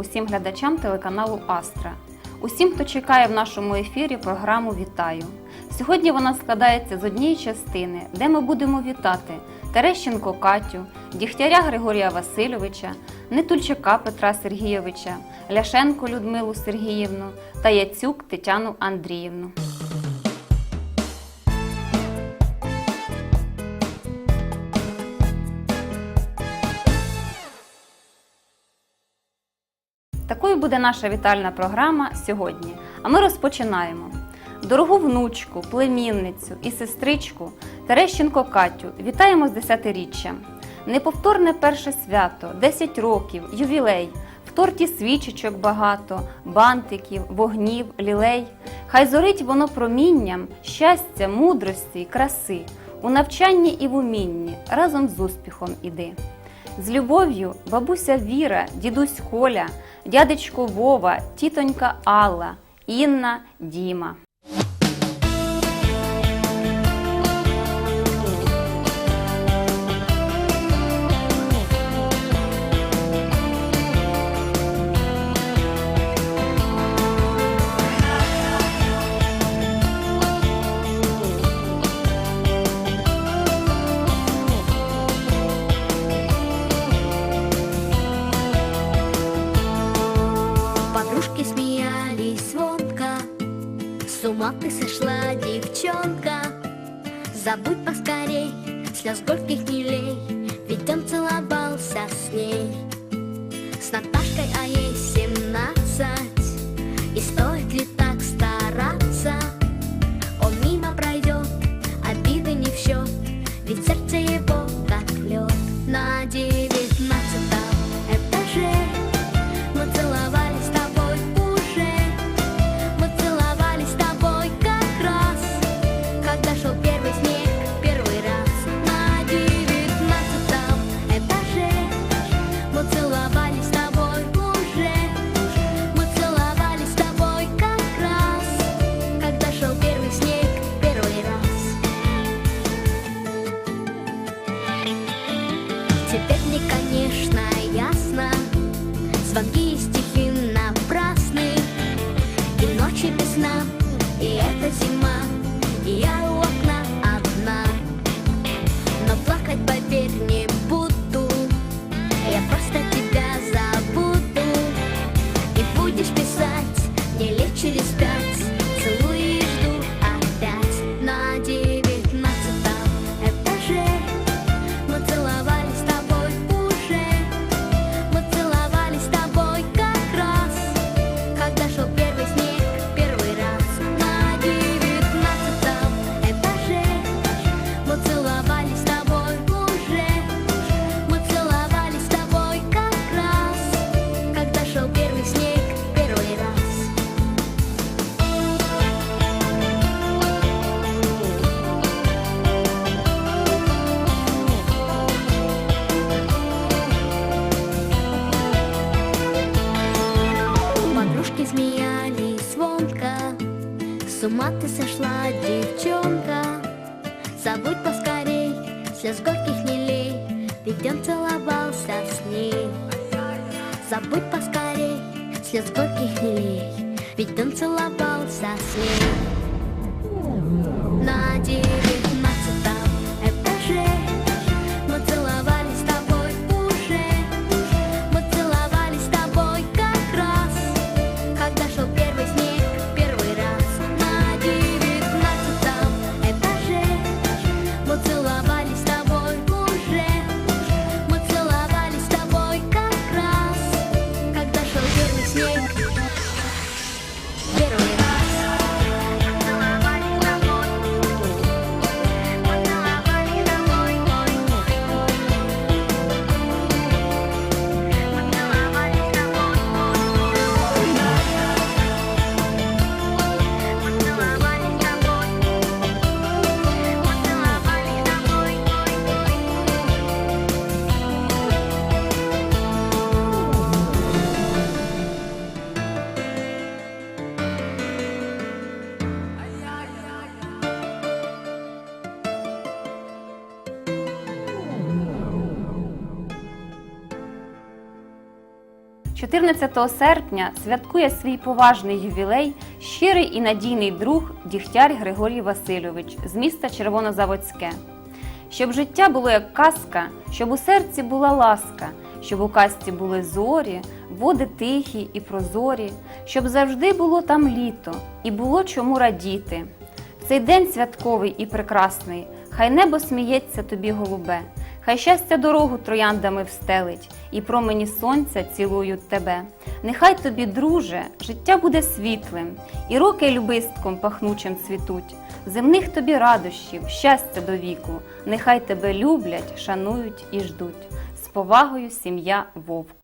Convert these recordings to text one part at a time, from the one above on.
усім глядачам телеканалу Астра, усім, хто чекає в нашому ефірі програму Вітаю! Сьогодні вона складається з однієї частини, де ми будемо вітати Терещенко Катю, Дігтяря Григорія Васильовича, Нетульчака Петра Сергійовича, Ляшенко Людмилу Сергіївну та Яцюк Тетяну Андріївну. Такою буде наша вітальна програма сьогодні. А ми розпочинаємо. Дорогу внучку, племінницю і сестричку Терещенко Катю вітаємо з десятиріччя! Неповторне перше свято, 10 років, ювілей, в торті свічечок багато, бантиків, вогнів, лілей. Хай зорить воно промінням щастя, мудрості, краси, у навчанні і в умінні разом з успіхом іди. З любов'ю бабуся Віра, дідусь Коля, дядечко Вова, тітонька Алла, Інна Діма. Да с горьких гнилей Ведь он целовался с ней dear. 14 серпня святкує свій поважний ювілей щирий і надійний друг Дігтяр Григорій Васильович з міста Червонозаводське. Щоб життя було як казка, щоб у серці була ласка, щоб у казці були зорі, води тихі і прозорі, щоб завжди було там літо і було чому радіти. Цей день святковий і прекрасний, хай небо сміється тобі голубе, хай щастя дорогу трояндами встелить, і промені сонця цілують тебе. Нехай тобі, друже, життя буде світлим, і роки любистком пахнучим цвітуть. Земних тобі радощів, щастя до віку, нехай тебе люблять, шанують і ждуть. З повагою, сім'я Вовк.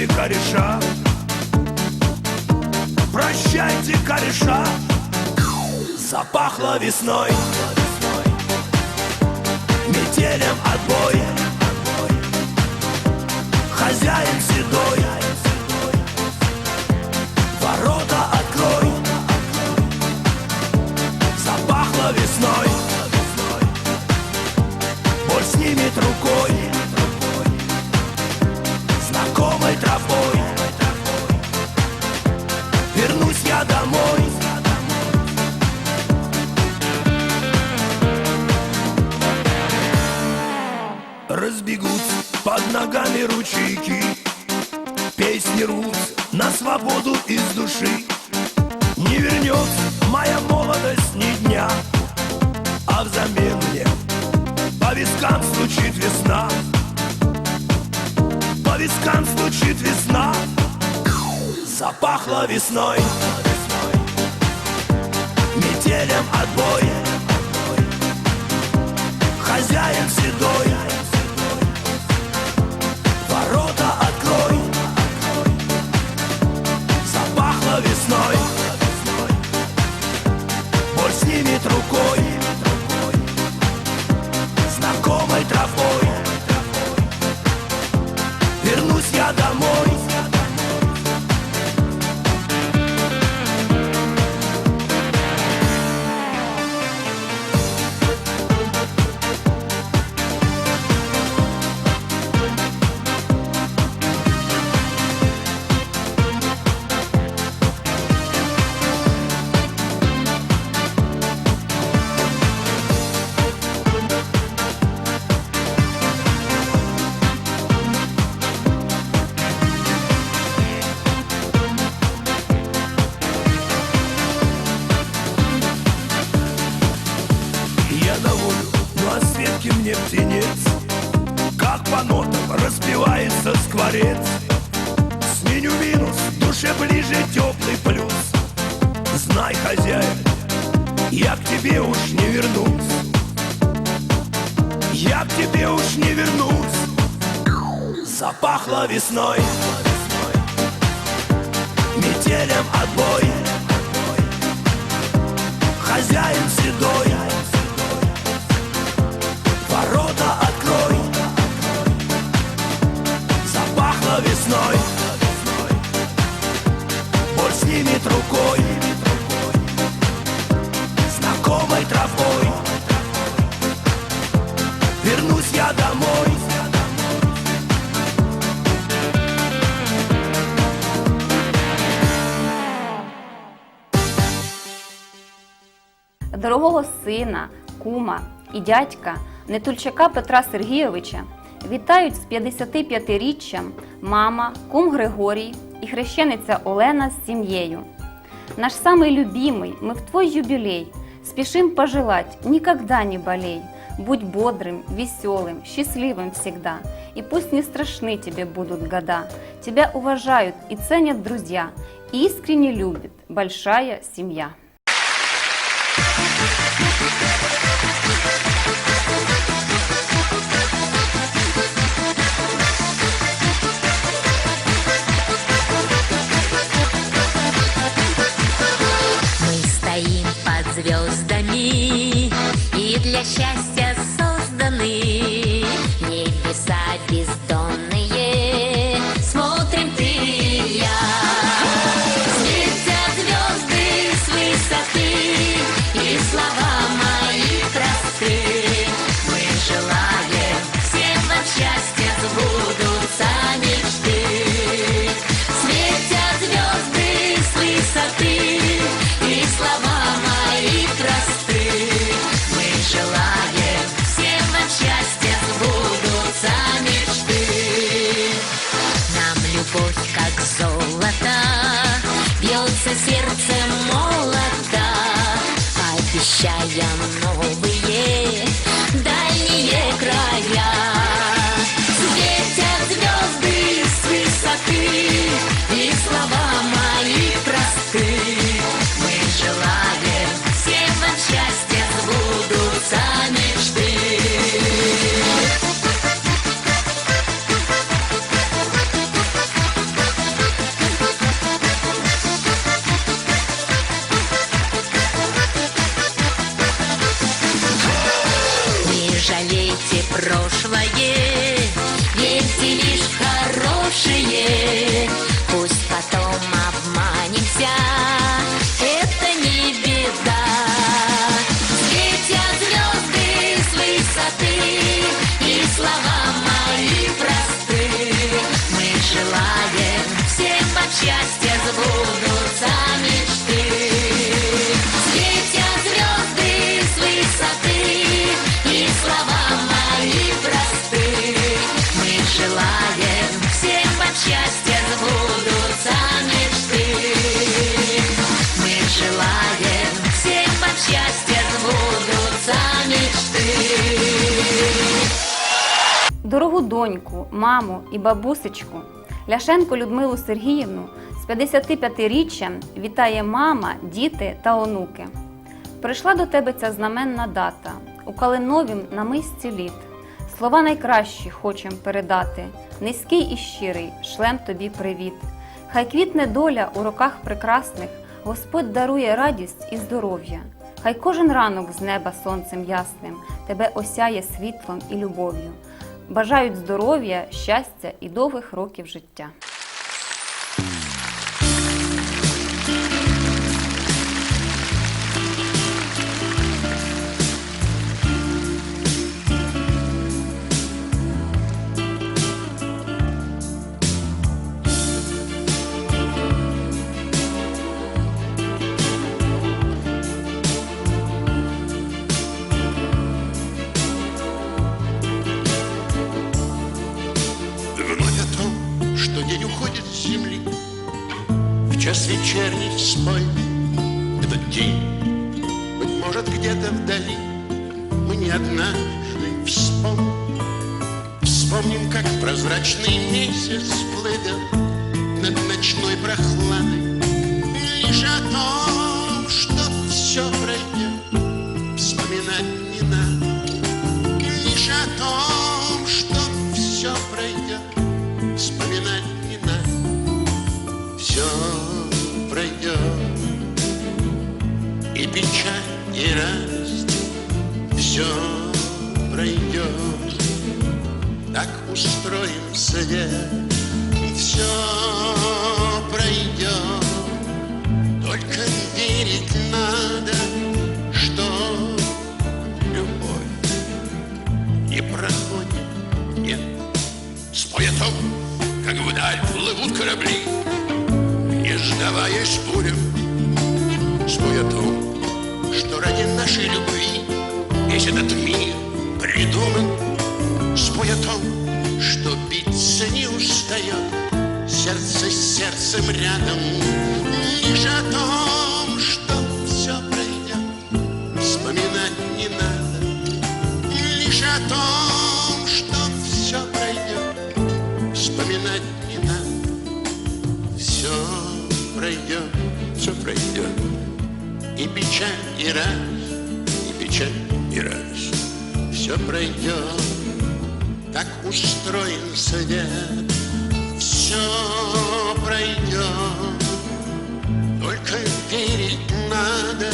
Прощайте, кореша. Прощайте, кореша. Запахло весной. Метелем отбой. Хозяин седой Разбегутся под ногами ручейки. Песни рвут на свободу из души. Не вернется моя молодость ни дня А взамен мне по вискам стучит весна. По вискам стучит весна Запахло весной. Метелем отбой Хозяин седой snow мне птенец Как по нотам распевается скворец. Сменю минус, душе ближе теплый плюс. Знай, хозяин, я к тебе уж не вернусь. Я к тебе уж не вернусь. Запахло весной. Метелем отбой. Хозяин седой весной Боль снимет рукой Знакомой тропой Вернусь я домой. Дорогого сина, кума і дядька Нетульчака Петра Сергійовича Вітають з 55-річчям мама, кум Григорій і хрещениця Олена з сім'єю. Наш самый любимый, мы в твой юбилей спешим пожелать, никогда не болей. Будь бодрым, веселым, счастливым всегда. И пусть не страшны тебе будут года. Тебя уважают и ценят друзья. И искренне любит большая семья. Мы Yes. Дорогу доньку, маму і бабусечку Ляшенко Людмилу Сергіївну з 55-річчям вітає мама, діти та онуки. Прийшла до тебе ця знаменна дата у калиновім намисті літ. Слова найкращі хочем передати. Низький і щирий шлем тобі привіт. Хай квітне доля у роках прекрасних, Господь дарує радість і здоров'я. Хай кожен ранок з неба сонцем ясним тебе осяє світлом і любов'ю. Бажають здоров'я, щастя і довгих років життя. Где-то вдали. Мы не однажды. Вспомним Вспомним, как прозрачный месяц плывет Над ночной прохладой. Лишь о том, что все пройдет и радость, все пройдет. Так устроен свет, все пройдет. Только верить надо, что любовь не проходит, нет. Спой о том, как вдаль плывут корабли, Не сдаваясь бурям. Спой о Весь этот мир придуман. Спой о том, что биться не устает, сердце с сердцем рядом, лишь о том, что все пройдет, вспоминать не надо, лишь о том, что все пройдет, вспоминать не надо, все пройдет, все пройдет, и печаль, и радость, и печаль, радость, все пройдет. Так устроен свет, все пройдет. Только верить надо,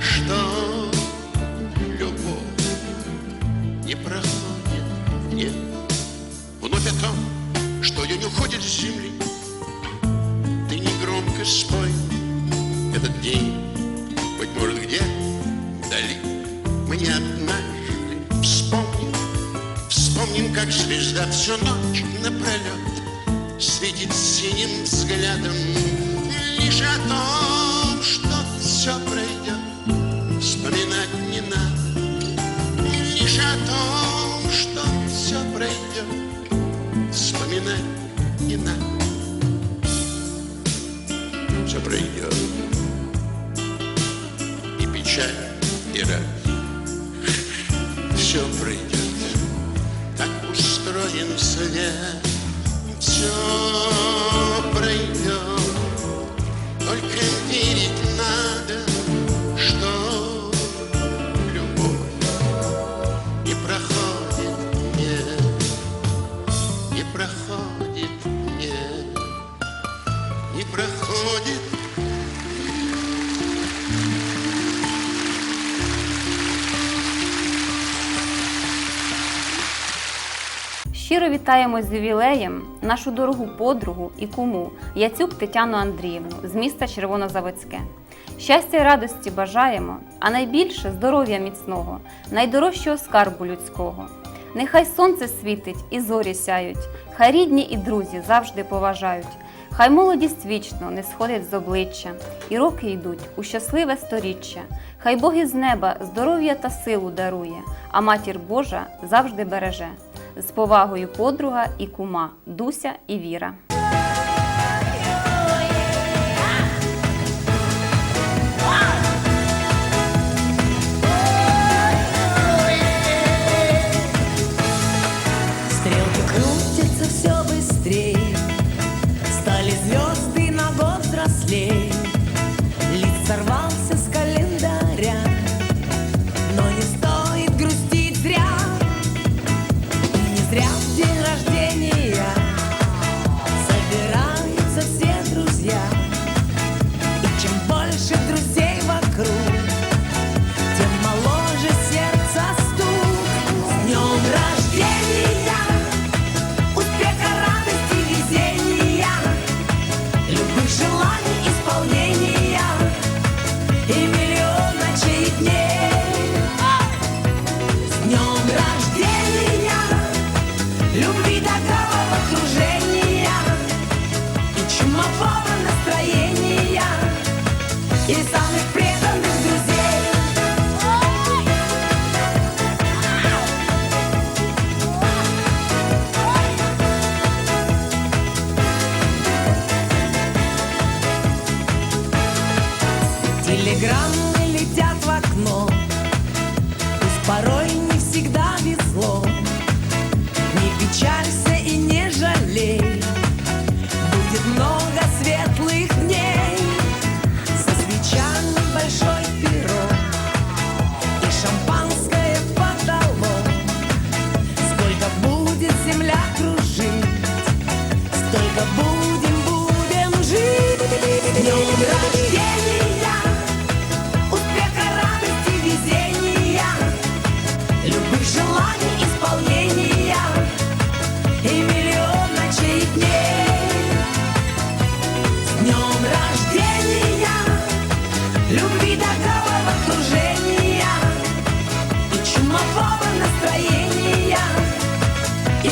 что любовь не проходит, нет. Вновь о том, что ее не уходит с земли. Ты не громко спой этот день, звезда всю ночь напролет светит синим взглядом. Лишь о том, что все пройдет, вспоминать не надо, лишь о том, что все пройдет, вспоминать не надо, все пройдет, и печаль, и радость, все пройдет. Свет, все пройдет. Только верить надо, что любовь не проходит, нет, не проходит, Щиро вітаємо з ювілеєм нашу дорогу подругу і куму Яцюк Тетяну Андріївну з міста Червонозаводське. Щастя й радості бажаємо, а найбільше здоров'я міцного, найдорожчого скарбу людського. Нехай сонце світить і зорі сяють, хай рідні і друзі завжди поважають. Хай молодість вічно не сходить з обличчя, і роки йдуть у щасливе сторіччя. Хай Бог із неба здоров'я та силу дарує, а матір Божа завжди береже. З повагою подруга і кума Дуся і Віра. Любви такого окружения И чумового настроения И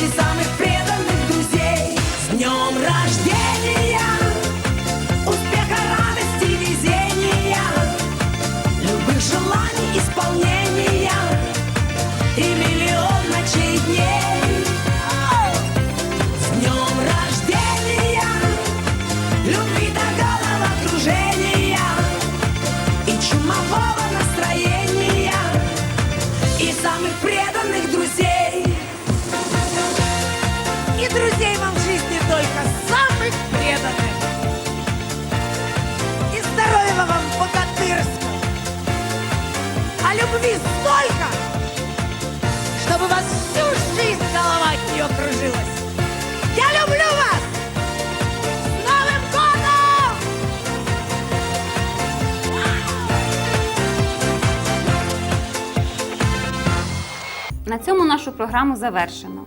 На цьому нашу програму завершено.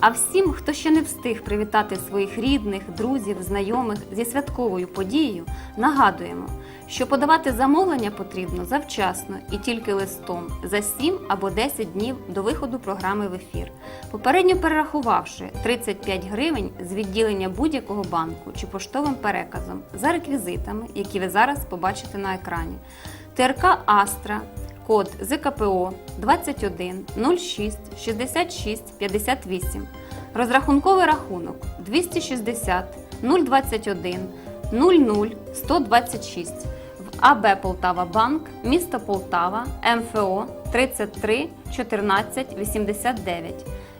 А всім, хто ще не встиг привітати своїх рідних, друзів, знайомих зі святковою подією, нагадуємо, що подавати замовлення потрібно завчасно і тільки листом за 7 або 10 днів до виходу програми в ефір, попередньо перерахувавши 35 гривень з відділення будь-якого банку чи поштовим переказом за реквізитами, які ви зараз побачите на екрані. ТРК Астра код ЗКПО 21 06 66 58. Розрахунковий рахунок 260 021 00 126 в АБ Полтава Банк, місто Полтава, МФО 33 14 89.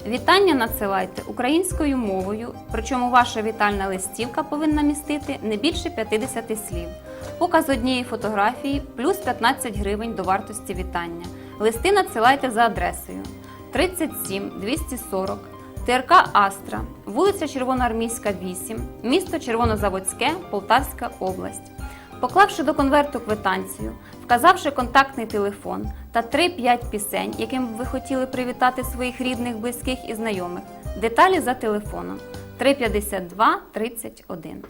Вітання надсилайте українською мовою, причому ваша вітальна листівка повинна містити не більше 50 слів. Показ однієї фотографії плюс 15 гривень до вартості вітання. Листи надсилайте за адресою 37 240 ТРК Астра, вулиця Червоноармійська, 8, місто Червонозаводське, Полтавська область. Поклавши до конверту квитанцію, вказавши контактний телефон та 3-5 пісень, яким ви хотіли привітати своїх рідних, близьких і знайомих, деталі за телефоном 352 31.